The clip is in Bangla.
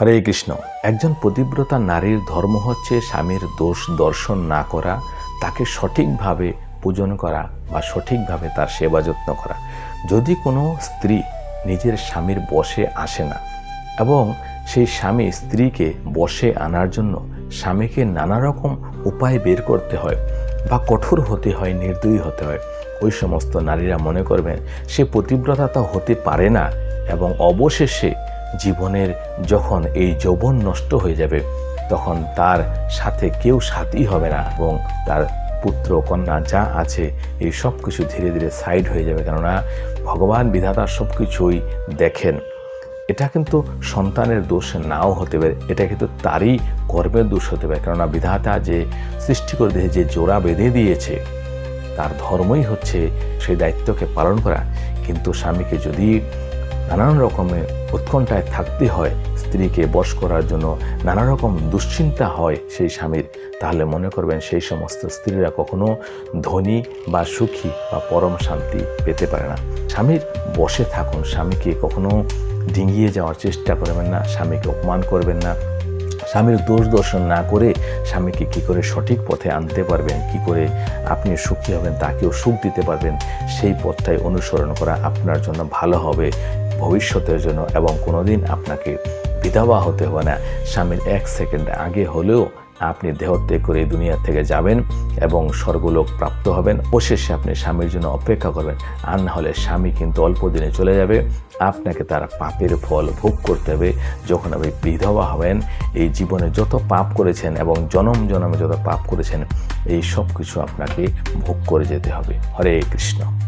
হরে কৃষ্ণ। একজন পতিব্রতা নারীর ধর্ম হচ্ছে স্বামীর দোষ দর্শন না করা, তাকে সঠিকভাবে পূজন করা বা সঠিকভাবে তার সেবা যত্ন করা। যদি কোনো স্ত্রী নিজের স্বামীর বসে আসে না এবং সেই স্বামী স্ত্রীকে বসে আনার জন্য স্বামীকে নানা রকম উপায় বের করতে হয় বা কঠোর হতে হয়, নির্দয়ী হতে হয়, ওই সমস্ত নারীরা মনে করবেন, সে পতিব্রতা তা হতে পারে না এবং অবশেষে জীবনের যখন এই যৌবন নষ্ট হয়ে যাবে, তখন তার সাথে কেউ সাথী হবে না এবং তার পুত্র, কন্যা যা আছে, এই সব কিছু ধীরে ধীরে সাইড হয়ে যাবে। কেননা ভগবান, বিধাতা সব কিছুই দেখেন। এটা কিন্তু সন্তানের দোষ নাও হতে পারে, এটা কিন্তু তারই কর্মের দোষ হতে পারে। কেননা বিধাতা যে সৃষ্টি করে দিয়েছে, যে জোড়া বেঁধে দিয়েছে, তার ধর্মই হচ্ছে সেই দায়িত্বকে পালন করা। কিন্তু স্বামীকে যদি নানান রকমের উৎকণ্ঠায় থাকতে হয় স্ত্রীকে বশ করার জন্য নানা রকম দুশ্চিন্তা হয় সেই স্বামীর। তাহলে মনে করবেন সেই সমস্ত স্ত্রীরা কখনো ধনী বা সুখী বা পরম শান্তি পেতে পারে না। স্বামীর বসে থাকুন, স্বামীকে কখনো ডিঙিয়ে যাওয়ার চেষ্টা করবেন না, স্বামীকে অপমান করবেন না। স্বামীর দোষ দর্শন না করে স্বামীকে কি করে সঠিক পথে আনতে পারবেন, কি করে আপনি সুখী হবেন, তাকেও সুখ দিতে পারবেন, সেই পথটাই অনুসরণ করা আপনার জন্য ভালো হবে, ভবিষ্যতের জন্য, এবং কোনোদিন আপনাকে বিধবা হতে হবে না। স্বামীর এক সেকেন্ড আগে হলেও আপনি দেহত্যাগ করে দুনিয়া থেকে যাবেন এবং স্বর্গলোক প্রাপ্ত হবেন। অশেষে আপনি স্বামীর জন্য অপেক্ষা করবেন। আর না হলে স্বামী কিন্তু অল্প দিনে চলে যাবে। আপনাকে তার পাপের ফল ভোগ করতে হবে। যখন আপনি বিধবা হবেন, এই জীবনে যত পাপ করেছেন এবং জনম জনমে যত পাপ করেছেন, এই সব কিছু আপনাকে ভোগ করে যেতে হবে। হরে কৃষ্ণ।